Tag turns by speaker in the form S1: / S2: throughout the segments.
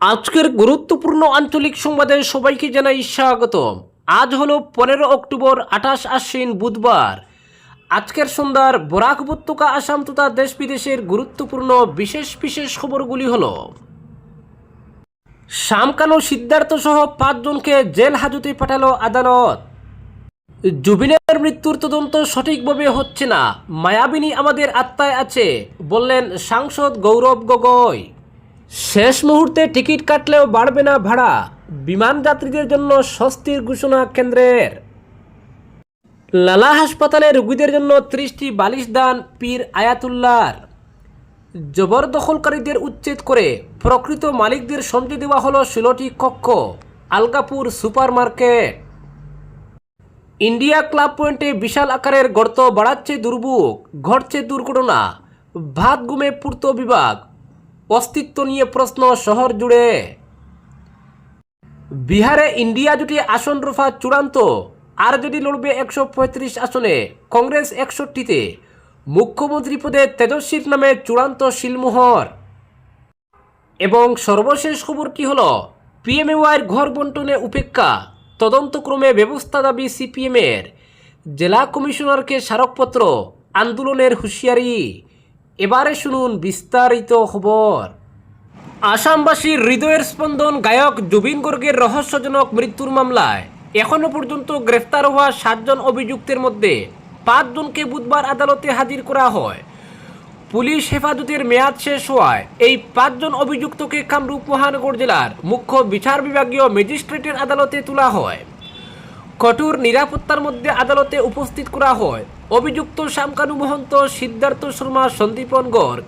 S1: আজকের গুরুত্বপূর্ণ আঞ্চলিক সংবাদে সবাইকে জানাই স্বাগত আজ হলো পনেরো অক্টোবর, আঠাশ আশ্বিন বুধবার। আজকের সন্ধ্যার বরাক উপত্যকা, আসাম তথা দেশ বিদেশের গুরুত্বপূর্ণ বিশেষ বিশেষ খবরগুলি হল শামকানো সিদ্ধার্থ সহ পাঁচজনকে জেল হাজতে পাঠালো আদালত। জুবিনের মৃত্যুর তদন্ত সঠিকভাবে হচ্ছে না। মায়াবিনী আমাদের আত্মায় আছে, বললেন সাংসদ গৌরব গগৈ। শেষ মুহূর্তে টিকিট কাটলেও বাড়বে না ভাড়া। বিমান যাত্রীদের জন্য স্বস্তির ঘোষণা কেন্দ্রের। লালা হাসপাতালে রোগীদের জন্য ত্রিশটি বালিশ দান পীর আয়াতুল্লার জবরদখলকারীদের উচ্ছেদ করে প্রকৃত মালিকদের সমঝে দেওয়া হলো ষোলোটি কক্ষ Algapur super market India club পয়েন্টে বিশাল আকারের গর্ত বাড়াচ্ছে দুর্ভোগ, ঘটছে দুর্ঘটনা, ভাত গুমে পূর্ত বিভাগ। অস্তিত্ব নিয়ে প্রশ্ন শহর জুড়ে। বিহারে ইন্ডিয়া জুটি আসন রফা চূড়ান্ত। আর যদি লড়বে একশো পঁয়ত্রিশ আসনে, কংগ্রেস একষট্টিতে। মুখ্যমন্ত্রী পদে তেজস্বীর নামে চূড়ান্ত শিলমোহর। এবং সর্বশেষ খবর কি হলো, পিএমএওয়াইয়ের ঘর বন্টনে উপেক্ষা। তদন্তক্রমে ব্যবস্থা দাবি সিপিএমের। জেলা কমিশনারকে স্মারকপত্র, আন্দোলনের হুঁশিয়ারি। এবারে শুনুন বিস্তারিত খবর। আসামবাসীর হৃদয়ের স্পন্দন গায়ক জুবিন গর্গের রহস্যজনক মৃত্যুর মামলায়। এখনও পর্যন্ত গ্রেফতার হওয়া সাতজন অভিযুক্তের মধ্যে পাঁচজনকে বুধবার আদালতে হাজির করা হয়। পুলিশ হেফাজতের মেয়াদ শেষ হওয়ায় এই পাঁচজন অভিযুক্তকে কামরূপ মহানগর জেলার মুখ্য বিচার বিভাগীয় ম্যাজিস্ট্রেটের আদালতে তোলা হয়। কঠোর নিরাপত্তার মধ্যে আদালতে উপস্থিত করা হয়। অভিযুক্ত শ্যামকানু মহন্ত, সিদ্ধার্থ শর্মা, সন্দীপন গর্গ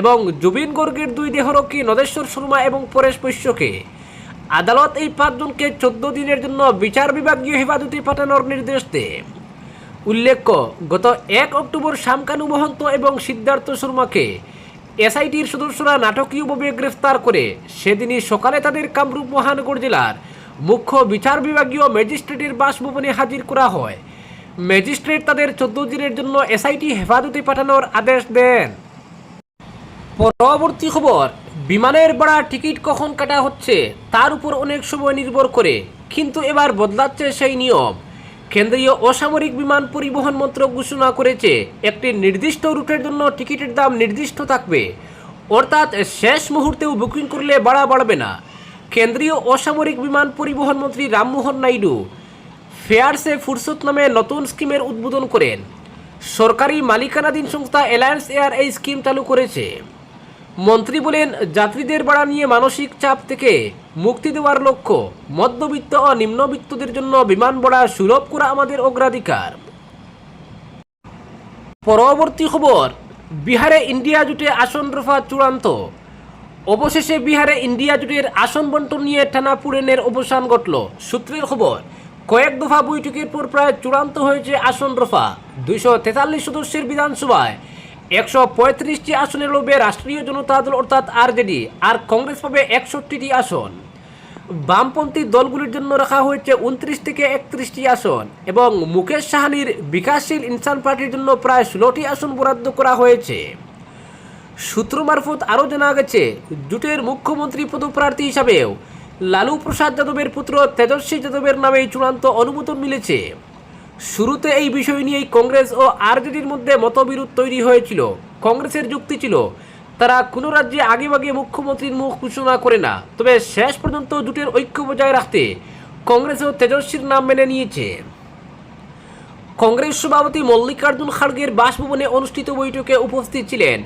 S1: এবং জুবিন গর্গের দুই দেহরক্ষী নদেশ্বর শর্মা এবং পরেশ বৈশ্যকে আদালত এই পাঁচজনকে চোদ্দ দিনের জন্য বিচার বিভাগীয় হেফাজতে পাঠানোর নির্দেশ দেয়। উল্লেখ্য, গত এক অক্টোবর শামকানু মহন্ত এবং সিদ্ধার্থ শর্মাকে এসআইটির সদস্যরা নাটকীয়ভাবে গ্রেফতার করে, সেদিনই সকালে তাদের কামরূপ মহানগর জেলার মুখ্য বিচার বিভাগীয় ম্যাজিস্ট্রেটের বাসভবনে হাজির করা হয়। ম্যাজিস্ট্রেট তাদের চোদ্দ দিনের জন্য এসআইটি হেফাজতে পাঠানোর আদেশ দেন। পরবর্তী খবর, বিমানের ভাড়া টিকিট কখন কাটা হচ্ছে, তার উপর অনেক সময় নির্ভর করে, কিন্তু এবার বদলাচ্ছে সেই নিয়ম। কেন্দ্রীয় অসামরিক বিমান পরিবহন মন্ত্রক ঘোষণা করেছে, একটি নির্দিষ্ট রুটের জন্য টিকিটের দাম নির্দিষ্ট থাকবে। অর্থাৎ শেষ মুহূর্তেও বুকিং করলে ভাড়া বাড়বে না। কেন্দ্রীয় অসামরিক বিমান পরিবহন মন্ত্রী রামমোহন নাইডু ফেয়ারসে ফুরসত নামে নতুন স্কিমের উদ্বোধন করেন। সরকারি মালিকানাধীন সংস্থা অ্যালায়েন্স এয়ার এই স্কিম চালু করেছে। মন্ত্রী বলেন, যাত্রীদের ভাড়া নিয়ে মানসিক চাপ থেকে মুক্তি দেওয়ার লক্ষ্য মধ্যবিত্ত ও নিম্নবিত্তদের জন্য বিমান ভাড়া সুলভ করা আমাদের অগ্রাধিকার। পরবর্তী খবর, বিহারে ইন্ডিয়া জুটে আসন রফা চূড়ান্ত। অবশেষে বিহারে ইন্ডিয়া জুটের আসন বন্টন নিয়ে টানাপুরেনের অবসান ঘটল। সূত্রের খবর কয়েক দফা বৈঠকের পর প্রায় চূড়ান্ত হয়েছে আসন রফা। দুইশো তেতাল্লিশ সদস্যের বিধানসভায় একশো পঁয়ত্রিশটি আসনে লড়বে রাষ্ট্রীয় জনতা দল অর্থাৎ আরজেডি আর কংগ্রেস পাবে একষট্টিটি আসন। বামপন্থী দলগুলির জন্য রাখা হয়েছে উনত্রিশ থেকে একত্রিশটি আসন এবং মুকেশ সাহানির বিকাশশীল ইনসান পার্টির জন্য প্রায় ষোলোটি আসন বরাদ্দ করা হয়েছে। সূত্র মারফত আরও জানা গেছে, জোটের মুখ্যমন্ত্রী পদপ্রার্থী হিসাবেও লালু প্রসাদ যাদবের পুত্র তেজস্বী যাদবের নামে চূড়ান্ত অনুমোদন মিলেছে। শুরুতে এই বিষয় নিয়েই কংগ্রেস ও আরজেডির মধ্যে মতবিরোধ তৈরি হয়েছিল। কংগ্রেসের যুক্তি ছিল, তারা কোনো রাজ্যে আগেভাগে মুখ্যমন্ত্রীর মুখ ঘোষণা করে না। তবে শেষ পর্যন্ত জোটের ঐক্য বজায় রাখতে কংগ্রেস ও তেজস্বীর নাম মেনে নিয়েছে। কংগ্রেস সভাপতি মল্লিকার্জুন খাড়গের বাসভবনে অনুষ্ঠিত বৈঠকে উপস্থিত ছিলেন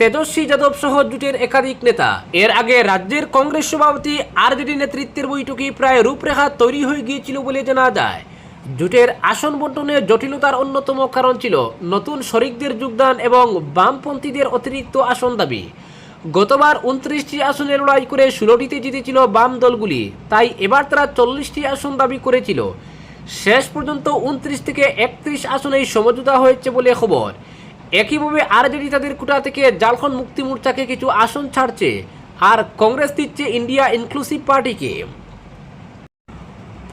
S1: তেজস্বী যাদব সহ জোটের একাধিক নেতা। এর আগে রাজ্যের কংগ্রেস সভাপতি আরজেডি নেতৃত্বের বৈঠকে প্রায় রূপরেখা তৈরি হয়ে গিয়েছিল বলে জানা যায়। জোটের আসন বন্টনের জটিলতার অন্যতম কারণ ছিল নতুন শরিকদের যোগদান এবং বামপন্থীদের অতিরিক্ত আসন দাবি। গতবার উনত্রিশটি আসনে লড়াই করে ষোলোটিতে জিতেছিল বাম দলগুলি, তাই এবার তারা চল্লিশটি আসন দাবি করেছিল। শেষ পর্যন্ত উনত্রিশ থেকে একত্রিশ আসনেই সমঝোতা হয়েছে বলে খবর। একইভাবে আরজেডি তাদের কোটা থেকে ঝাড়খণ্ড মুক্তি মোর্চাকে কিছু আসন ছাড়ছে, আর কংগ্রেস দিচ্ছে ইন্ডিয়া ইনক্লুসিভ পার্টিকে।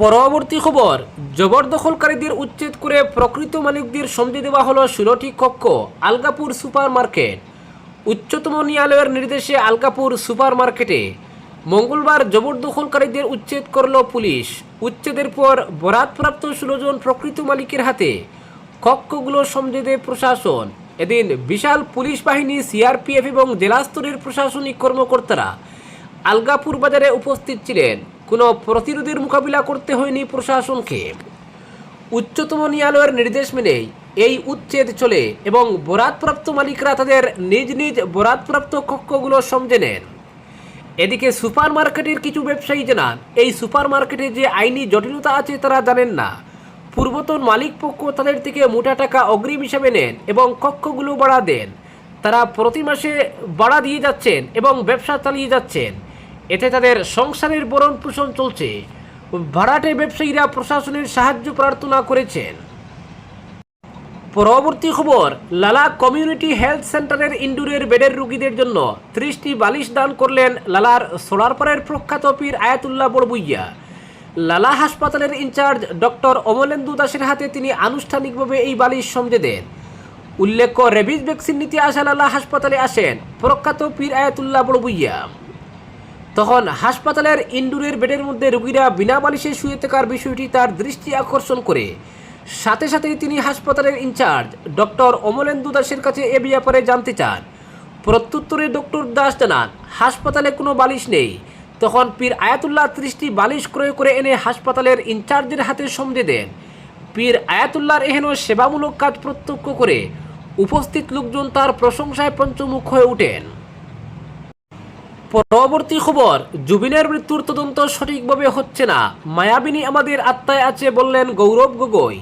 S1: পরবর্তী খবর, জবরদখলকারীদের উচ্ছেদ করে প্রকৃত মালিকদের সমঝে দেওয়া হলো ষোলোটি কক্ষ আলগাপুর সুপার মার্কেট উচ্চতম ন্যায়ালয়ের নির্দেশে আলগাপুর সুপার মার্কেটে মঙ্গলবার জবরদখলকারীদের উচ্ছেদ করল পুলিশ। উচ্ছেদের পর বরাতপ্রাপ্ত ষোলো জন প্রকৃত মালিকের হাতে কক্ষগুলো সমঝে দেয় প্রশাসন। এদিন বিশাল পুলিশ বাহিনী, সিআরপিএফ এবং জেলা স্তরের প্রশাসনিক কর্মকর্তারা আলগাপুর বাজারে উপস্থিত ছিলেন। কোনো প্রতিরোধের মোকাবিলা করতে হয়নি প্রশাসনকে। উচ্চতম ন্যায়ালয়ের নির্দেশ মেনেই এই উচ্ছেদ চলে এবং বরাতপ্রাপ্ত মালিকরা তাদের নিজ নিজ বরাতপ্রাপ্ত কক্ষগুলো সমঝে নেন। এদিকে সুপার মার্কেটের কিছু ব্যবসায়ী জানান, এই সুপার মার্কেটে যে আইনি জটিলতা আছে তারা জানেন না। পূর্বতন মালিক পক্ষ তাদের থেকে মোটা টাকা অগ্রিম হিসাবে নেন এবং কক্ষগুলো ভাড়া দেন। তারা প্রতি মাসে ভাড়া দিয়ে যাচ্ছেন এবং ব্যবসা চালিয়ে যাচ্ছেন। এতে তাদের সংসারের বরণ পোষণ চলছে। ভাড়াটে ব্যবসায়ীরা প্রশাসনের সাহায্য প্রার্থনা করেছেন। পরবর্তী খবর, লালা কমিউনিটি হেলথ সেন্টারের ইন্ডুরের বেডের রোগীদের জন্য ত্রিশটি বালিশ দান করলেন লালার সোলারপাড়ের প্রখ্যাত পীর আয়াতুল্লাহ বড়বুইয়া লালা হাসপাতালের ইনচার্জ ডক্টর অমলেন্দু দাসের হাতে তিনি আনুষ্ঠানিকভাবে এই বালিশ সমঝে দেন। উল্লেখ্য, রেবিজ ভ্যাকসিন নিতে আসা লালা হাসপাতালে আসেন প্রখ্যাত পীর আয়াতুল্লাহ বড়বুইয়া তখন হাসপাতালের ইনডোরের বেডের মধ্যে রোগীরা বিনা বালিশে শুয়ে থাকার বিষয়টি তার দৃষ্টি আকর্ষণ করে। সাথে সাথেই তিনি হাসপাতালের ইনচার্জ ডক্টর অমলেন্দু দাসের কাছে এ ব্যাপারে জানতে চান। প্রত্যুত্তরে ডক্টর দাস জানান, হাসপাতালে কোনো বালিশ নেই। তখন পীর আয়াতুল্লাহ ত্রিশটি বালিশ ক্রয় করে এনে হাসপাতালের ইনচার্জের হাতে সমঝে দেন। পীর আয়াতুল্লাহর এহেন সেবামূলক কাজ প্রত্যক্ষ করে উপস্থিত লোকজন তার প্রশংসায় পঞ্চমুখ হয়ে ওঠেন পরবর্তী খবর, জুবিনের মৃত্যুর তদন্ত সঠিকভাবে হচ্ছে না। মায়াবিনী আমাদের আত্মায় আছে বললেন গৌরব গগৈ।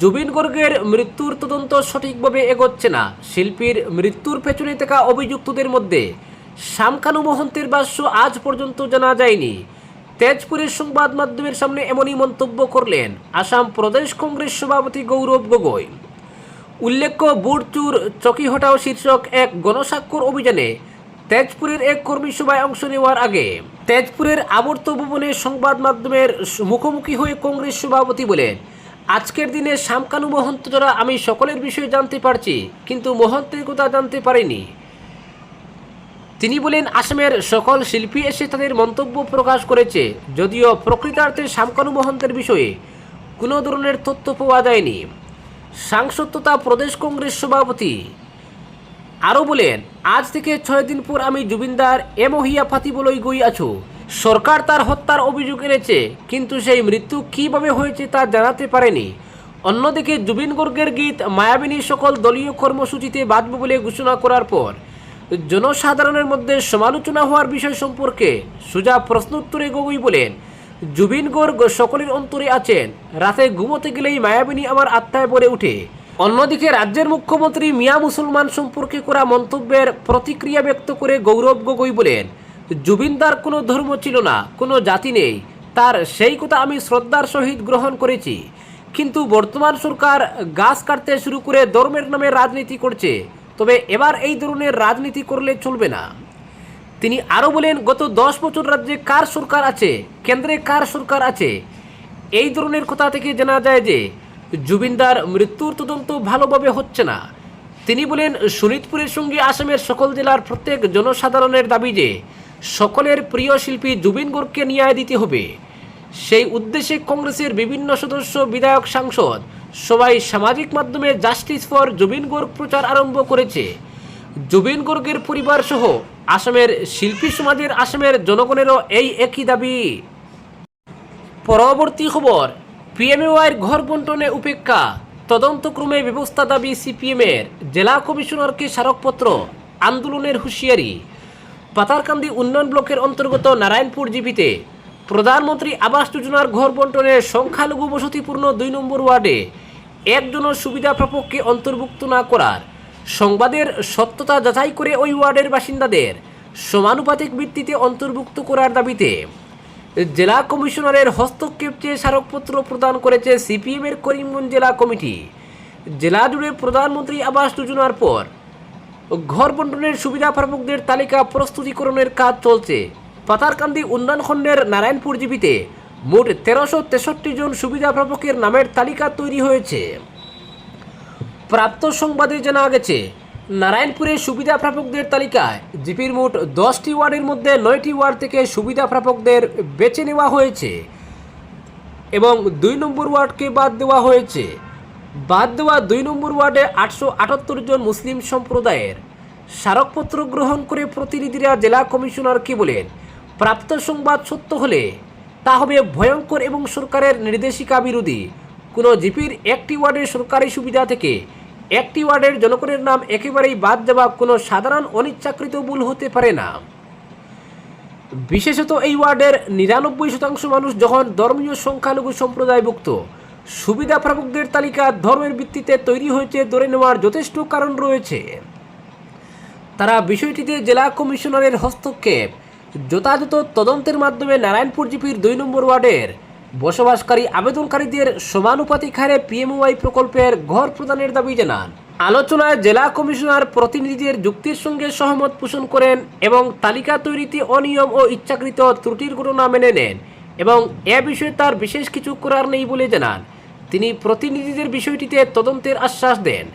S1: জুবিন গর্গের মৃত্যুর তদন্ত সঠিকভাবে এগোচ্ছে না। শিল্পীর মৃত্যুর পেছনে থাকা অভিযুক্তদের মধ্যে শামকানু মহন্তের ভাষ্য আজ পর্যন্ত জানা যায়নি। তেজপুরের সংবাদ মাধ্যমের সামনে এমনই মন্তব্য করলেন আসাম প্রদেশ কংগ্রেস সভাপতি গৌরব গগৈ। উল্লেখ্য বুটচুর চকিহটাও শীর্ষক এক গণস্বাক্ষর অভিযানে তেজপুরের এক কর্মী সভায় অংশ নেওয়ার আগে তেজপুরের আবর্ত ভবনে সংবাদ মাধ্যমের মুখোমুখি হয়ে কংগ্রেস সভাপতি বলেন, আজকের দিনে শামকানু মহন্ত দ্বারা আমি সকলের বিষয়ে জানতে পারছি, কিন্তু মহন্তের কথা জানতে পারিনি। তিনি বলেন, আসামের সকল শিল্পী এসে তাদের মন্তব্য প্রকাশ করেছে। যদিও প্রকৃতার্থে শামকানু মহন্তের বিষয়ে কোনো ধরনের তথ্য পাওয়া যায়নি। সাংসদ তথা প্রদেশ কংগ্রেস সভাপতি আরও বলেন, আজ থেকে ছয় দিন পর আমি জুবিনদার এমহিয়া ফাতিবলই গই আছো। সরকার তার হত্যার অভিযোগ এনেছে, কিন্তু সেই মৃত্যু কীভাবে হয়েছে তা জানাতে পারেনি। অন্যদিকে জুবিন গর্গের গীত মায়াবিনী সকল দলীয় কর্মসূচিতে বাঁধবে বলে ঘোষণা করার পর জনসাধারণের মধ্যে সমালোচনা হওয়ার বিষয় সম্পর্কে সুজা প্রশ্নোত্তরে গগৈ বলেন, জুবিন গর্গ সকলের অন্তরে আছেন। রাতে ঘুমোতে গেলেই মায়াবিনী আমার আত্মায় পড়ে ওঠে। অন্যদিকে রাজ্যের মুখ্যমন্ত্রী মিয়া মুসলমান সম্পর্কে করা মন্তব্যের প্রতিক্রিয়া ব্যক্ত করে গৌরব গগৈ বলেন জুবিনদার কোনো ধর্ম ছিল না, কোনো জাতি নেই। তার সেই কথা আমি শ্রদ্ধার সহিত গ্রহণ করেছি। কিন্তু বর্তমান সরকার গাছ কাটতে শুরু করে ধর্মের নামে রাজনীতি করছে। তবে এবার এই ধরনের রাজনীতি করলে চলবে না। তিনি আরও বলেন, গত দশ বছর রাজ্যে কার সরকার আছে, কেন্দ্রে কার সরকার আছে, এই ধরনের কথা থেকে জানা যায় যে জুবিনদার মৃত্যুর তদন্ত ভালোভাবে হচ্ছে না। তিনি বলেন শোনিতপুরের সঙ্গে আসামের সকল জেলার প্রত্যেক জনসাধারণের দাবি যে সকলের প্রিয় শিল্পী জুবিন গর্গকে ন্যায় দিতে হবে। সেই উদ্দেশ্যে কংগ্রেসের বিভিন্ন সদস্য, বিধায়ক, সাংসদ সবাই সামাজিক মাধ্যমে জাস্টিস ফর জুবিন গর্গ প্রচার আরম্ভ করেছে। জুবিন গর্গের পরিবার সহ আসামের শিল্পী সমাজের আসামের জনগণেরও এই একই দাবি। পরবর্তী খবর পিএমএওয়াইয়ের ঘর বন্টনে উপেক্ষা। তদন্তক্রমে ব্যবস্থা দাবি সিপিএমের জেলা কমিশনারকে স্মারকপত্র, আন্দোলনের হুঁশিয়ারি। পাতারকান্দি উন্নয়ন ব্লকের অন্তর্গত নারায়ণপুর জিপিতে প্রধানমন্ত্রী আবাস যোজনার ঘর বন্টনের সংখ্যালঘু বসতিপূর্ণ দুই নম্বর ওয়ার্ডে একজনের সুবিধা প্রাপককে অন্তর্ভুক্ত না করার। সংবাদের সত্যতা যাচাই করে ওই ওয়ার্ডের বাসিন্দাদের সমানুপাতিক ভিত্তিতে অন্তর্ভুক্ত করার দাবিতে জেলা কমিশনারের হস্তক্ষেপ চেয়ে স্মারকপত্র প্রদান করেছে সিপিএমের করিমগঞ্জ জেলা কমিটি। জেলা জুড়ে প্রধানমন্ত্রী আবাস যোজনার পর ঘর বন্টনের সুবিধা প্রাপকদের তালিকা প্রস্তুতিকরণের কাজ চলছে। পাতারকান্দি উন্নয়ন খণ্ডের নারায়ণপুর জীবিতে মোট তেরোশো তেষট্টি জন সুবিধা প্রাপকের নামের তালিকা তৈরি হয়েছে। প্রাপ্ত সংবাদে জানা গেছে, নারায়ণপুরে সুবিধা প্রাপকদের তালিকায় জিপির মোট দশটি ওয়ার্ডের মধ্যে নয়টি ওয়ার্ড থেকে সুবিধা প্রাপকদের বেছে নেওয়া হয়েছে এবং দুই নম্বর ওয়ার্ডকে বাদ দেওয়া হয়েছে। বাদ দেওয়া দুই নম্বর ওয়ার্ডে আটশো আটাত্তর জন মুসলিম সম্প্রদায়ের স্মারকপত্র গ্রহণ করে প্রতিনিধিরা জেলা কমিশনারকে বলেন প্রাপ্ত সংবাদ সত্য হলে তা হবে ভয়ঙ্কর এবং সরকারের নির্দেশিকা বিরোধী। কোনো জিপির একটি ওয়ার্ডের সরকারি সুবিধা থেকে একটি ওয়ার্ডের জনগণের নাম একেবারেই বাদ দেওয়া কোনো সাধারণ অনিচ্ছাকৃত ভুল হতে পারে না। বিশেষত এই ওয়ার্ডের নিরানব্বই শতাংশ মানুষ যখন ধর্মীয় সংখ্যালঘু সম্প্রদায়ভুক্ত, সুবিধা প্রাপকদের তালিকা ধর্মের ভিত্তিতে তৈরি হয়েছে ধরে নেওয়ার যথেষ্ট কারণ রয়েছে। তারা বিষয়টিতে জেলা কমিশনারের হস্তক্ষেপ যথাযথ তদন্তের মাধ্যমে নারায়ণপুর জিপির দুই নম্বর ওয়ার্ডের বসবাসকারী আবেদনকারীদের সমানুপাতিক হারে পিএমওয়াই প্রকল্পের ঘর প্রদানের দাবি জানান। আলোচনায় জেলা কমিশনার প্রতিনিধিদের যুক্তির সঙ্গে সহমত পোষণ করেন এবং তালিকা তৈরিতে অনিয়ম ও ইচ্ছাকৃত ত্রুটির ঘটনা মেনে নেন এবং এ বিষয়ে তার বিশেষ কিছু করার নেই বলে জানান। তিনি প্রতিনিধিদের বিষয়টিতে তদন্তের আশ্বাস দেন।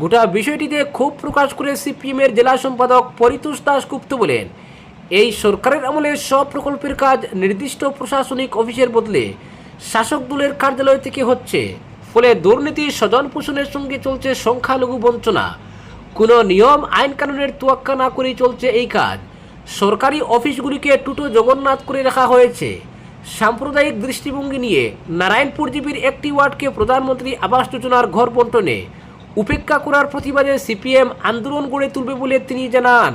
S1: গোটা বিষয়টিতে ক্ষোভ প্রকাশ করে সিপিএমের জেলা সম্পাদক পরিতোষ দাসগুপ্ত বলেন এই সরকারের আমলে সব প্রকল্পের কাজ নির্দিষ্ট প্রশাসনিক অফিসের বদলে শাসক দলের কার্যালয় থেকে হচ্ছে। ফলে দুর্নীতি স্বজন পোষণের সঙ্গে চলছে সংখ্যালঘু বঞ্চনা। কোনো নিয়ম, আইন কানুনের তোয়াক্কা না করেই চলছে এই কাজ। সরকারি অফিসগুলিকে টুটো জগন্নাথ করে রাখা হয়েছে। সাম্প্রদায়িক দৃষ্টিভঙ্গি নিয়ে নারায়ণপুর জিপির একটি ওয়ার্ডকে প্রধানমন্ত্রী আবাস যোজনার ঘর বন্টনে উপেক্ষা করার প্রতিবাদে সিপিএম আন্দোলন গড়ে তুলবে বলে তিনি জানান।